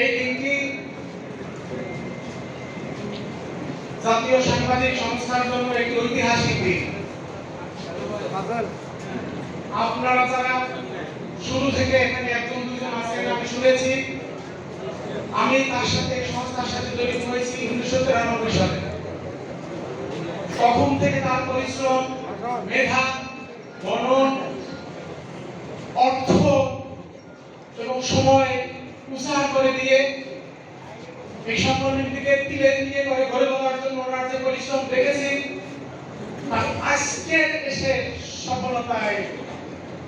এই দিনটি জাতীয় সাংবাদিক সংস্থার জন্য একটি ঐতিহাসিক দিন। আপনারা যারা শুরু থেকে এখানে একজন, দুজন আছেন, আমি শুনেছি। আমি তার সাথে, সংস্থার সাথে জড়িত হয়েছি উনিশশো তিরানব্বই সালে। তখন থেকে তার পরিশ্রম, মেধা, মনন, অর্থ এবং সময় উৎসাহ করে দিয়ে এই স্বপ্নলিপিকে তিলে তিলে করে গড়ে তোলার জন্য ওনার যে পরিশ্রম দেখেছি। তার আজকের এসে সফলতায়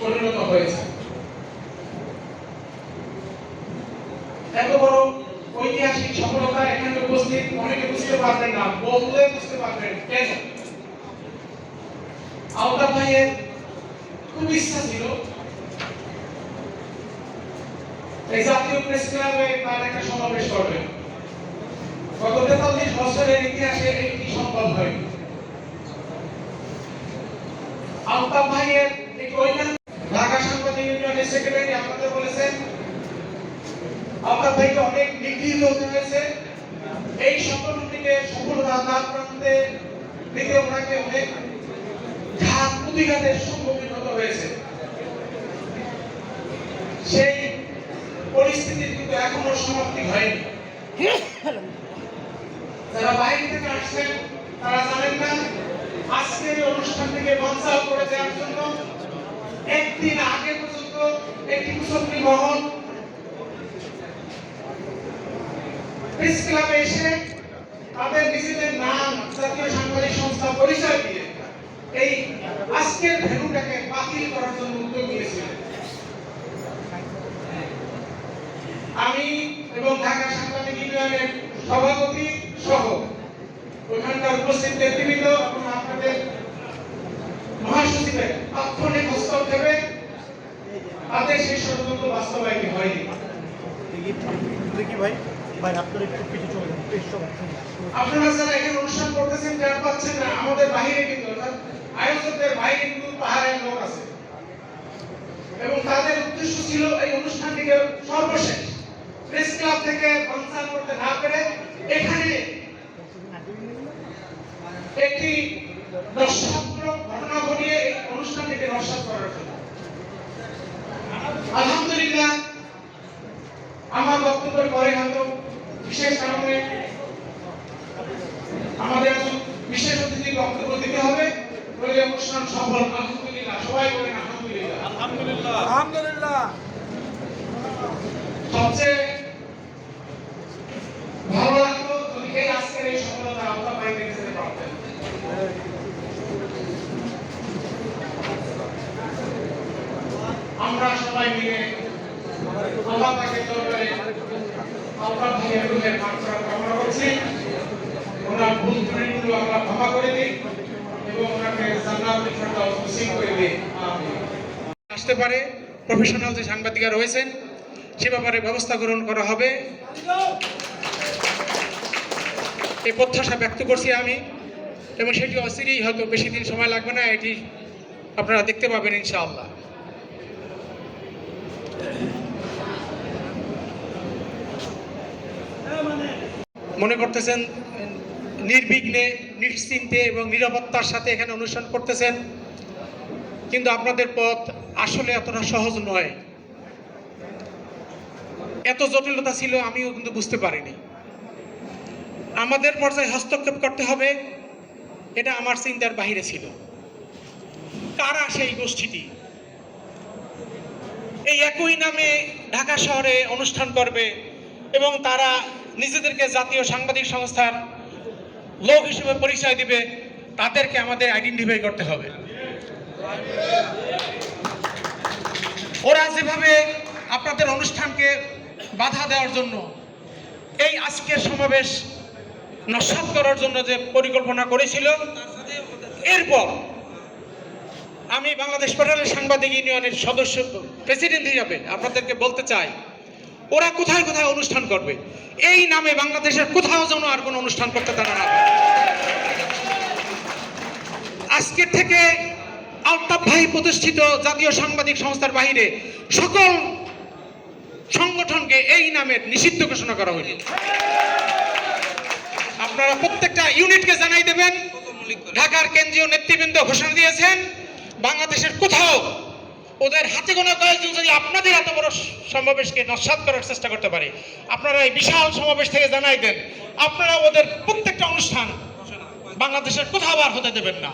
পরিণত হয়েছে। এত বড় ঐতিহাসিক সফলতা এখানে উপস্থিত, অনেকে বুঝতে পারবেন না, বললে বুঝতে পারবেন কেন? আওতা ভাইয়ের খুব ইচ্ছা ছিল এই জাতীয় প্রেস ক্লাবে তার একটা সমাবেশ গত তেতাল্লিশ বছরের ইতিহাসে এটি সম্ভব হয়নি। আলতাফ ভাইয়ের ঐতিহাসিক ঢাকা সাংবাদিক ইউনিয়নের সেক্রেটারি আপনাদের বলেছেন, আলতাফ ভাইকে অনেক হতে হয়েছে। এই সফলতা দ্বার প্রান্তে ওনাকে অনেক ঘাত প্রতিঘাতের সম্মুখীন হতে হয়েছে। সেই পরিস্থিতির কিন্তু এখনও সমাপ্তি হয়নি। যারা বাইরে থেকে আসছেন তারা জানেন না আজকের এই অনুষ্ঠানটিকে বানচাল করে দেওয়ার জন্য একদিন আগে পর্যন্ত একটি মুসল্লি মহল প্রেস ক্লাবে এসে তাদের নিজেদের নাম জাতীয় সাংবাদিক সংস্থা পরিচয় দিয়ে এই আজকের ভেন্যুটাকে বাতিল করার জন্য উদ্যোগ নিয়েছিলেন। আমি এবং ঢাকা সাংবাদিক ইউনিয়নের সভাপতি সহ ওখানকার উপস্থিত নেতৃবৃন্দ এবং আপনাদের মহাসচিবের তাৎক্ষণিক হস্তক্ষেপে তাদের সেই ষড়যন্ত্র বাস্তবায়িত হয়নি। ভাই আপনার অনুষ্ঠান করতেছেন পাচ্ছেন না, আমাদের বাহিরে পাহাড়ের আছে। এবং তাদের উদ্দেশ্য ছিল এই অনুষ্ঠানটিকে সর্বশেষ প্রেস ক্লাব থেকে বানচাল করতে না পেরে এখানে একটি রসাত্মক ঘটনা ঘটিয়ে এই অনুষ্ঠানটিকে নস্বাত করার জন্য। আলহামদুলিল্লাহ আমার বক্তব্যের পরে হয়তো বিশেষ কারণে আমাদের বিশেষ অতিথি বক্তব্য দিতে হবে। বলে অনুষ্ঠান সফল। আলহামদুলিল্লাহ সবাই বলেন আলহামদুলিল্লাহ। আলহামদুলিল্লাহ। আলহামদুলিল্লাহ। সবচেয়ে ভালো লাগতো যদি এই আজকের এই সফলতা আপনার বাইরে যেতে পারতেন আমরা সবাই মিলে দরবারে আল্লাহ মাত্রা কামনা করছি। ওনার ভুল ত্রুটিগুলো আমরা ক্ষমা করে দিই এবং ওনাকে ফেরদাউস নসিব করে দিই। আসতে পারে প্রফেশনাল যে সাংবাদিকরা রয়েছেন, সে ব্যাপারে ব্যবস্থা গ্রহণ করা হবে। এই প্রত্যাশা ব্যক্ত করছি আমি এবং সেটি অচিরেই হয়তো বেশি দিন সময় লাগবে না, এটি আপনারা দেখতে পাবেন ইনশাআল্লাহ। মনে করতেছেন, নির্বিঘ্নে, নিশ্চিন্তে এবং নিরাপত্তার সাথে এখানে অনুষ্ঠান করতেছেন। কিন্তু আপনাদের পথ আসলে এতটা সহজ নয়। এত জটিলতা ছিল, আমিও কিন্তু বুঝতে পারিনি। আমাদের পর্যায়ে হস্তক্ষেপ করতে হবে, এটা আমার চিন্তার বাহিরে ছিল। কারা সেই গোষ্ঠীটি? এই একই নামে ঢাকা শহরে অনুষ্ঠান করবে এবং তারা নিজেদেরকে জাতীয় সাংবাদিক সংস্থার লোক হিসেবে পরিচয় দিবে, তাদেরকে আমাদের আইডেন্টিফাই করতে হবে। ওরা যেভাবে আপনাদের অনুষ্ঠানকে বাধা দেওয়ার জন্য, এই আজকের সমাবেশ নস্বাত করার জন্য যে পরিকল্পনা করেছিল, এরপর আমি বাংলাদেশ ফেডারেল সাংবাদিক ইউনিয়নের সদস্য, প্রেসিডেন্ট হিসাবে আপনাদেরকে বলতে চাই ওরা কোথায় কোথায় অনুষ্ঠান করবে? এই নামে বাংলাদেশের কোথাও যেন আর কোনো অনুষ্ঠান করতে তারা না। আজকের থেকে আলতাফ ভাই প্রতিষ্ঠিত জাতীয় সাংবাদিক সংস্থার বাহিরে সকল সংগঠনকে এই নামে নিষিদ্ধ ঘোষণা করা হইল আপনারা প্রত্যেকটা ইউনিটকে জানাই দেবেন। ঢাকার কেন্দ্রীয় নেতৃবৃন্দ ঘোষণা দিয়েছেন, বাংলাদেশের কোথাও ওদের হাতে গোনা কয়েকজন যদি আপনাদের এত বড় সমাবেশকে নস্বাত করার চেষ্টা করতে পারে, আপনারা এই বিশাল সমাবেশ থেকে জানাই দেন, আপনারা ওদের প্রত্যেকটা অনুষ্ঠান বাংলাদেশের কোথাও আর হতে দেবেন না।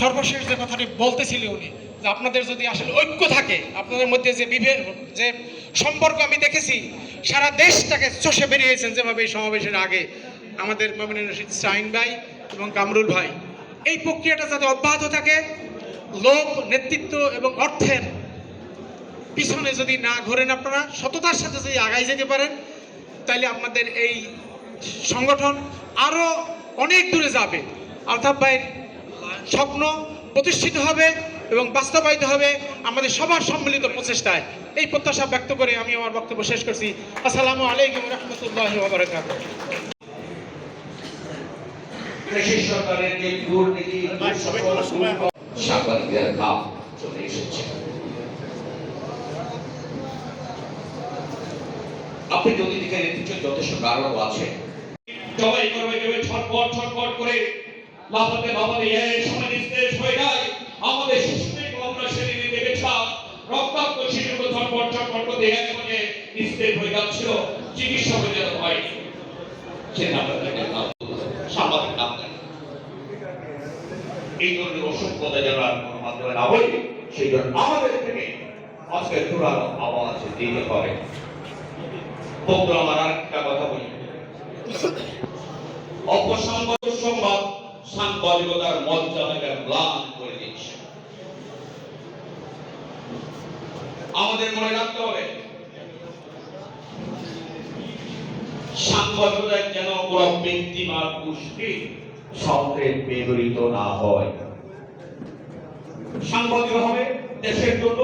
সর্বশেষ যে কথাটি বলতেছিলেন উনি, যে আপনাদের যদি আসলে ঐক্য থাকে, আপনাদের মধ্যে যে বিভেদ যে সম্পর্ক আমি দেখেছি, সারা দেশটাকে চষে বেরিয়েছেন যেভাবে এই সমাবেশের আগে আমাদের মমিনুর রশিদ শাহিন ভাই এবং কামরুল ভাই। এই প্রক্রিয়াটা যাতে অব্যাহত থাকে লোক, নেতৃত্ব এবং অর্থের পিছনে যদি না ঘোরেন আপনারা, সততার সাথে যদি আগায় যেতে পারেন তাহলে আপনাদের এই সংগঠন আরও অনেক দূরে যাবে। আলতাফ ভাইয়ের স্বপ্ন প্রতিষ্ঠিত হবে এবং বাস্তবায়িত হবে আমাদের সবার সম্মিলিত প্রচেষ্টায়। এই প্রত্যাশা ব্যক্ত করে আমি আমার বক্তব্য শেষ করছি। আসসালামু আলাইকুম রহমতুল্লাহ বারকাত কৃষি সরকারের যে দুর্নীতি সবাই আপনি যদি দেখেন এর যথেষ্ট কারণও আছে। জবাই করবে কেউ ছটপট ছটপট করে। লাফাতে লাফাতে এই সময় নিস্তেজ হয়ে যায়। আমাদের শিশুদের আমরা সেদিনে দেখেছিলাম রক্তাক্ত শিশুকে ছটপট ছটপট করতে এক মানে নিস্তেজ হয়ে যাচ্ছিল। চিকিৎসা হয়ে। যেতে হয়নি সে নাটকের নাম সাংবাদিক নাম দেন এই ধরনের অসভ্যতা যেন আর কোনো মাধ্যমে না হয়, সেই জন্য আমাদের থেকে আজকে চূড়ান্ত আওয়াজ দিতে হবে। বন্ধু আমার আরেকটা কথা বলি। অপসংবাদ সংবাদ সাংবাদিকতার মর্যাদাকে ম্লান করে দিচ্ছে। আমাদের মনে রাখতে হবে সাংবাদিকতায় যেন কোনো ব্যক্তি বা গোষ্ঠী সঙ্গে বেদরিত না হয়। সাংবাদিক হবে দেশের জন্য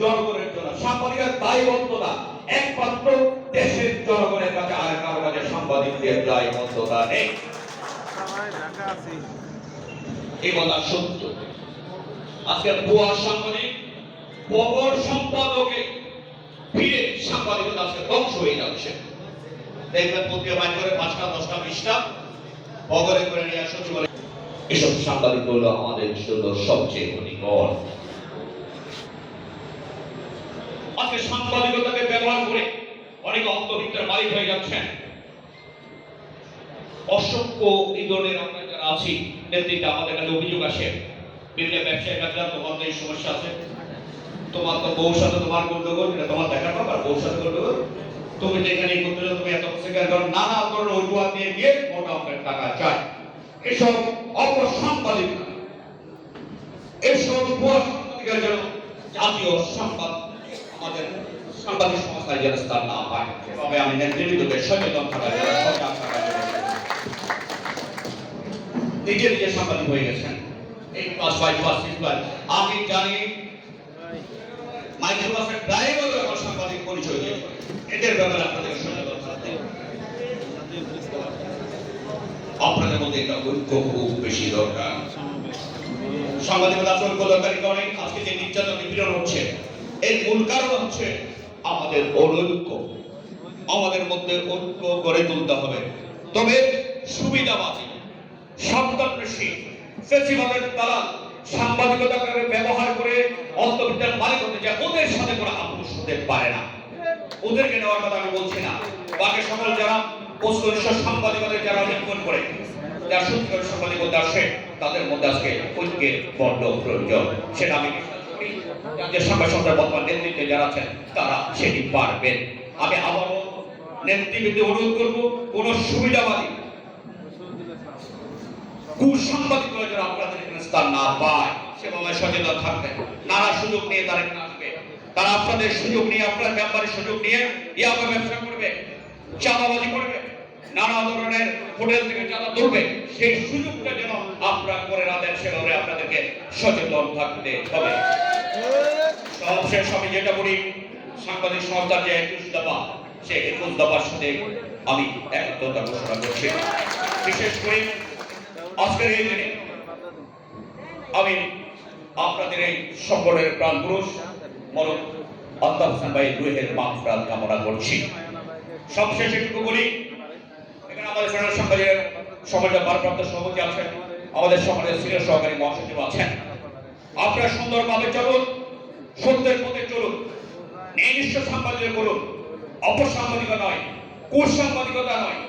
জনগণের জন্য। সাংবাদিকের দায়বদ্ধতা একমাত্র দেশের জনগণের কাছে আর কারও কাছে সাংবাদিকদের দায়বদ্ধতা নেই। এই বলা সত্য। আজকে ভুয়া সাংবাদিক খবর সম্পাদকে ফিরে সাংবাদিকতা আজকে ধ্বংস হয়ে যাচ্ছে। দেখবেন পত্রিকা বাইর করে পাঁচটা, দশটা, বিশটা বগরে করে নিয়ে সচিবালয় এসব সাংবাদিক হলো আমাদের জন্য সবচেয়ে ক্ষতিকর আজকে সাংবাদিকতাকে ব্যবহার করে অনেক অন্তর্ভুক্তের মালিক হয়ে যাচ্ছেন। অসংখ্য এই ধরনের আমরা যারা আছি, নেতৃত্বে আমাদের কাছে অভিযোগ আসে। বিভিন্ন ব্যবসায়ী কাজরা তোমাদের এই সমস্যা আছে। তোমার তো বউর সাথে তোমার গন্ডগোল তোমার দেখার ব্যাপার, বউর সাথে গন্ডগোল। তুমি যেখানে করতে যাও তুমি এত সেখানে ধরো নানা ধরনের অজুহাত দিয়ে গিয়ে মোটা অঙ্কের টাকা চায় এসব অপসাংবাদিক এসব জন্য জাতীয় সংবাদ আমাদের সাংবাদিক সংস্থায় যেন স্থান না পায়। তবে আমি নেতৃত্বকে সচেতন থাকার জন্য সজাগ থাকার জন্য নিজে নিজে সাংবাদিক হয়ে গেছেন। এই পাঁচ বাই পাঁচ সিক্স বাই আমি জানি মাইকেল বাসের ড্রাইভারও এখন সাংবাদিক পরিচয় দিয়ে এদের ব্যাপারে আপনাদের আপনাদের মধ্যে এটা ঐক্য খুব বেশি দরকার। আচরণ আজকে যে নির্যাতন নিপীড়ন হচ্ছে, এর মূল কারণ হচ্ছে আমাদের অনৈক্য। আমাদের মধ্যে ঐক্য গড়ে তুলতে হবে। তবে সুবিধাবাদী সন্তানবেশী ফেসিবাদের দ্বারা সাংবাদিকতাকে ব্যবহার করে অন্তর্বিদ্যার মালিক হতে যায় ওদের সাথে কোনো আপোষ হতে পারে না। ওদেরকে নেওয়ার কথা আমি বলছি না। বাকি সকল যারা পোস্টনিষ্ঠ সাংবাদিকতার যারা লিখন করে, যারা সত্যিকার সাংবাদিকতা আসে তাদের মধ্যে আজকে ঐক্যের বড্ড প্রয়োজন। সেটা আমি জাতীয় সংবাদ সংস্থার বর্তমান নেতৃত্বে যারা আছেন, তারা সেটি পারবেন। আমি আবারও নেতৃবৃন্দে অনুরোধ করব, কোন সুবিধাবাদী কুসাংবাদিকরা যেন আপনাদের এখানে স্থান না পায় সেভাবে সচেতন থাকবেন। নানা সুযোগ নিয়ে তারা তারা আপনাদের সুযোগ নিয়ে, আপনার ব্যাপারের সুযোগ নিয়ে ইয়াবা ব্যবসা করবে, চাঁদাবাজি করবে, নানা ধরনের হোটেল থেকে চাঁদা তুলবে। সেই সুযোগটা যেন আপনারা করে না দেন, সেভাবে আপনাদেরকে সচেতন থাকতে হবে। সবশেষ আমি যেটা বলি, সাংবাদিক সংস্থার যে একুশ দফা সেই একুশ দফার সাথে আমি একত্রতা ঘোষণা করছি। বিশেষ করে আজকের এই দিনে আমি আপনাদের এই সংগঠনের প্রাণ পুরুষ মরক আলতাফ হোসেন ভাই রুহের মাফরাত কামনা করছি। সবশেষে একটু বলি, এখানে আমাদের ফেডারেল সাংবাদিকের সমাজের ভারপ্রাপ্ত সভাপতি আছেন, আমাদের সমাজের সিনিয়র সহকারী মহাসচিব আছেন। আপনারা সুন্দরভাবে চলুন, সত্যের পথে চলুন, নির্দিষ্ট সাংবাদিকতা করুন। অপসাংবাদিকতা নয়, কুসাংবাদিকতা নয়।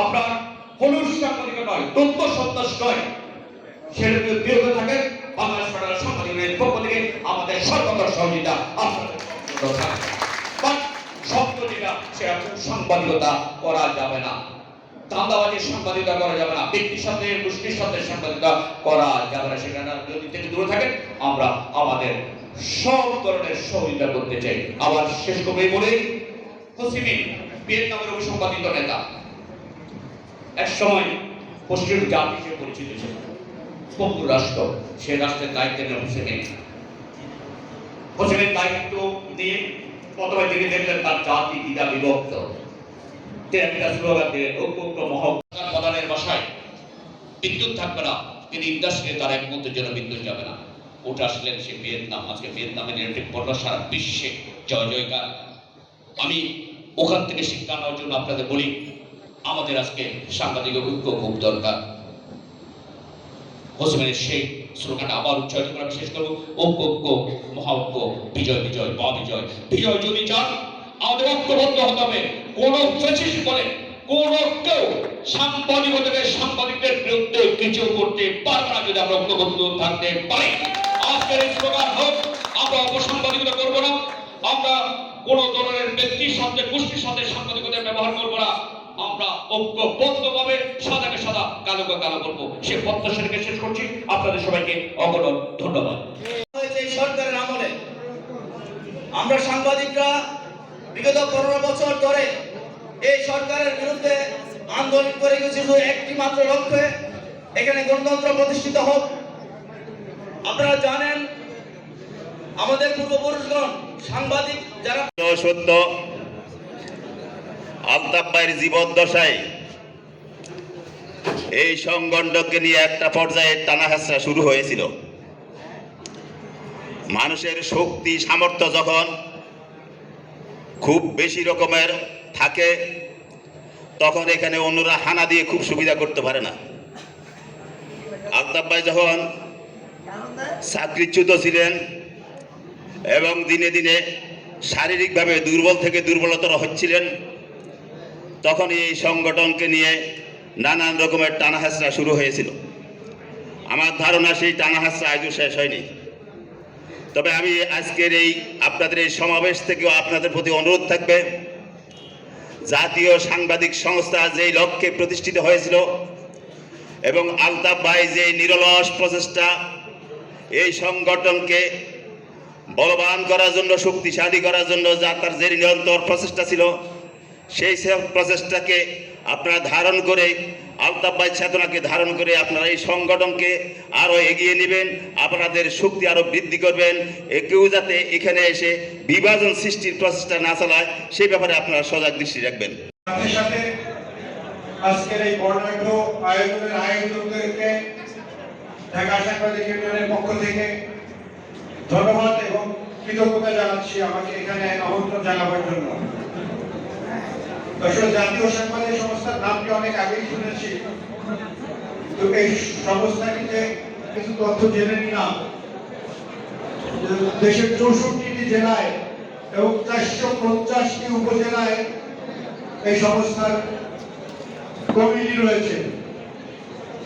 আপনার হলুদ সাংবাদিকতা নয়, তথ্য সন্ত্রাস নয়। সেটা যদি বিরত থাকেন বাংলাদেশ ফেডারেল সাংবাদিকের পক্ষ থেকে আমাদের সহযোগিতা সাংবাদিকতা করা যাবে না। চাঁদাবাজির সাংবাদিকতা করা যাবে না। ব্যক্তির সাথে, গোষ্ঠীর সাথে সাংবাদিকতা করা যাবে না। সেখানে যদি থেকে দূরে থাকেন, আমরা আমাদের সব ধরনের সহযোগিতা করতে চাই। আবার শেষ করে বলে হোসিমিন ভিয়েতনামের অভিসংবাদিত নেতা। এক সময় পশ্চিম জাতি হিসেবে পরিচিত ছিল। বন্ধু রাষ্ট্র, সে রাষ্ট্রের দায়িত্ব নেন হোসেমিন হোসেনের দায়িত্ব নিয়ে প্রথমে তিনি দেখলেন তার জাতি দ্বিধা বিভক্ত। একটা স্লোগান দিলেন ঐক্য মহকার প্রধানের বাসায় বিদ্যুৎ থাকবে না। তিনি ইন্ডাস্ট্রি তার এক মুহূর্তের জন্য বিদ্যুৎ যাবে না। ওটা আসলেন সে ভিয়েতনাম। আজকে ভিয়েতনামের ইলেকট্রিক পণ্য সারা বিশ্বে জয়, জয়কার। আমি ওখান থেকে শিক্ষা নেওয়ার জন্য আপনাদের বলি, আমাদের আজকে সাংবাদিক ঐক্য খুব দরকার। হোসেনের সেই স্লোগানটা আবার উচ্চারিত করা বিশেষ করব। ঐক্য ঐক্য মহা বিজয় বিজয় বা বিজয়। বিজয় যদি চান, আমাদের ঐক্যবদ্ধ হতে হবে। কোন ফেসিস বলে, কোন কেউ সাংবাদিকতাকে সাংবাদিকদের বিরুদ্ধে কিছু করতে পারবে না যদি আমরা ঐক্যবদ্ধ থাকতে পারি। আজকের এই স্লোগান হোক, আমরা অপসাংবাদিকতা করব না। আমরা কোন ধরনের ব্যক্তির সাথে, গোষ্ঠীর সাথে সাংবাদিকতা ব্যবহার করব না। আমরা ঐক্যবদ্ধ ভাবে সাদাকে সাদা কালোকে কালো করব। সে প্রত্যাশাকে শেষ করছি। আপনাদের সবাইকে অগণন ধন্যবাদ। সরকারের আমলে। আমরা সাংবাদিকরা বিগত পনেরো বছর ধরে এই সরকারের বিরুদ্ধে আন্দোলন করে গেছি শুধু একটি মাত্র লক্ষ্যে। এখানে গণতন্ত্র প্রতিষ্ঠিত হোক। আপনারা জানেন আমাদের পূর্বপুরুষগণ সাংবাদিক যারা সত্য আলতাফ ভাইয়ের জীবদ্দশায় এই সংগঠনকে নিয়ে একটা পর্যায়ে টানাহাসরা শুরু হয়েছিল। মানুষের শক্তি, সামর্থ্য যখন খুব বেশি রকমের থাকে, তখন এখানে অন্যরা হানা দিয়ে খুব সুবিধা করতে পারে না। আলতাফ ভাই যখন চাকরিচ্যুত ছিলেন এবং দিনে দিনে শারীরিকভাবে দুর্বল থেকে দুর্বলতর হচ্ছিলেন তখন এই সংগঠনকে নিয়ে নানান রকমের টানাহাসরা শুরু হয়েছিল। আমার ধারণা সেই টানাহাসরা আজও শেষ হয়নি। তবে আমি আজকের এই আপনাদের এই সমাবেশ থেকেও আপনাদের প্রতি অনুরোধ থাকবে, জাতীয় সাংবাদিক সংস্থা যেই লক্ষ্যে প্রতিষ্ঠিত হয়েছিল এবং আলতাফ ভাই যে নিরলস প্রচেষ্টা এই সংগঠনকে বলবান করার জন্য, শক্তিশালী করার জন্য যা তার যে নিরন্তর প্রচেষ্টা ছিল সেই সব প্রচেষ্টাকে আপনারা ধারণ করে আলতাফ ভাই চেতনাকে ধারণ করে আপনারা এই সংগঠনকে আরও এগিয়ে নেবেন, আপনাদের শক্তি আরও বৃদ্ধি করবেন কেউ যাতে এখানে এসে বিভাজন সৃষ্টির প্রচেষ্টা না চালায় সেই ব্যাপারে আপনারা সজাগ দৃষ্টি রাখবেন। আজকের এই বর্ণাঢ্য আয়োজনের ঢাকা সাংবাদিক ইউনিয়নের পক্ষ থেকে ধন্যবাদ এবং কৃতজ্ঞতা জানাচ্ছি আমাকে এখানে আমন্ত্রণ জানাবার জন্য। আসলে জাতীয় সাংবাদিক সংস্থার নামটি অনেক আগেই শুনেছি। তো এই সংস্থাটিতে কিছু তথ্য জেনে নিলাম। দেশের চৌষট্টিটি জেলায় এবং চারশো পঞ্চাশটি উপজেলায় এই সংস্থার কমিটি রয়েছে।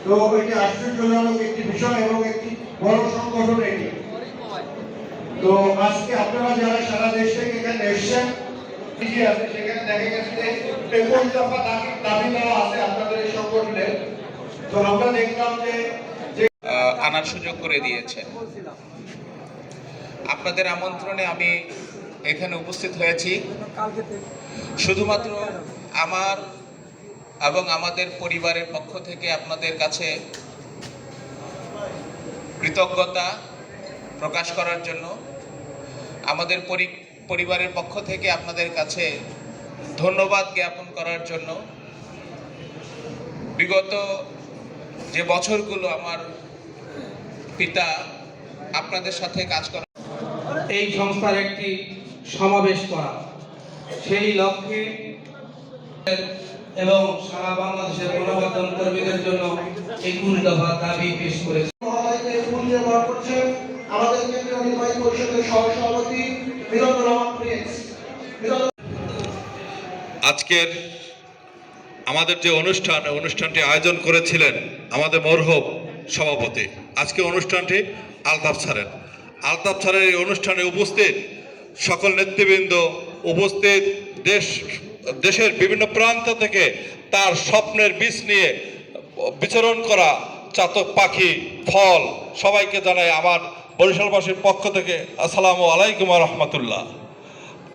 তো এটি আশ্চর্যজনক একটি বিষয় এবং একটি বড় সংগঠন এটি। তো আজকে আপনারা যারা সারা দেশ থেকে এখানে এসছেন আনার সুযোগ করে দিয়েছেন আপনাদের আমন্ত্রণে আমি এখানে উপস্থিত হয়েছি। শুধুমাত্র আমার এবং আমাদের পরিবারের পক্ষ থেকে আপনাদের কাছে কৃতজ্ঞতা প্রকাশ করার জন্য, আমাদের পরি- পরিবারের পক্ষ থেকে আপনাদের কাছে ধন্যবাদ জ্ঞাপন করার জন্য। বিগত যে বছরগুলো আমার পিতা আপনাদের সাথে কাজ করা এই সংস্থার একটি সমাবেশ করা। সেই লক্ষ্যে এবং সারা বাংলাদেশের গণমাধ্যম কর্মীদের জন্য এই কুড়ি দফা দাবি পেশ করেছে। আমাদের কেন্দ্রীয় নির্বাহী পরিষদের প্রিন্স মিলন আজকের আমাদের যে অনুষ্ঠান অনুষ্ঠানটি আয়োজন করেছিলেন আমাদের মরহব সভাপতি। আজকে অনুষ্ঠানটি আলতাফ স্যারের। আলতাফ স্যারের এই অনুষ্ঠানে উপস্থিত সকল নেতৃবৃন্দ, উপস্থিত দেশ, দেশের বিভিন্ন প্রান্ত থেকে তার স্বপ্নের বীজ নিয়ে বিচরণ করা চাতক পাখি, ফল সবাইকে জানাই আমার বরিশালবাসীর পক্ষ থেকে আসসালামু আলাইকুম রহমতুল্লাহ।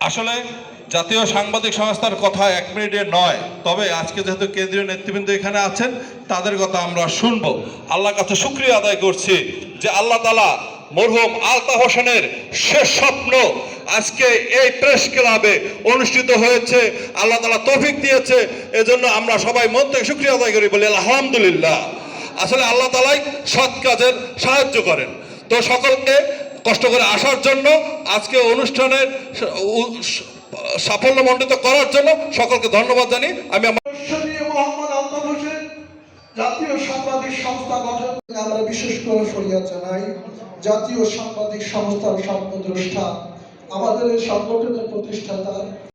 আসলে জাতীয় সাংবাদিক সংস্থার কথা এক মিনিটে নয়, তবে আজকে যেহেতু কেন্দ্রীয় নেতৃবৃন্দ এখানে আছেন, তাদের কথা আমরা শুনব। আল্লাহর কাছে শুক্রিয়া আদায় করছি যে আল্লাহ তালা মরহুম আলতা হোসেনের শেষ স্বপ্ন আজকে এই প্রেস ক্লাবে অনুষ্ঠিত হয়েছে। আল্লাহ তালা তৌফিক দিয়েছে, এজন্য আমরা সবাই মন থেকে শুক্রিয়া আদায় করি বলি আলহামদুলিল্লাহ। আসলে আল্লাহ তালাই সৎ কাজের সাহায্য করেন। তো সকলকে কষ্ট করে আসার জন্য, আজকে অনুষ্ঠানের সাফল্যমণ্ডিত করার জন্য সকলকে ধন্যবাদ জানি আমি আমার জাতীয় সাংবাদিক সংস্থা গঠন আমরা বিশেষ করে ফরিয়াদ জানাই, জাতীয় সাংবাদিক সংস্থার সর্বদ্রষ্টা আমাদের এই সংগঠনের প্রতিষ্ঠাতা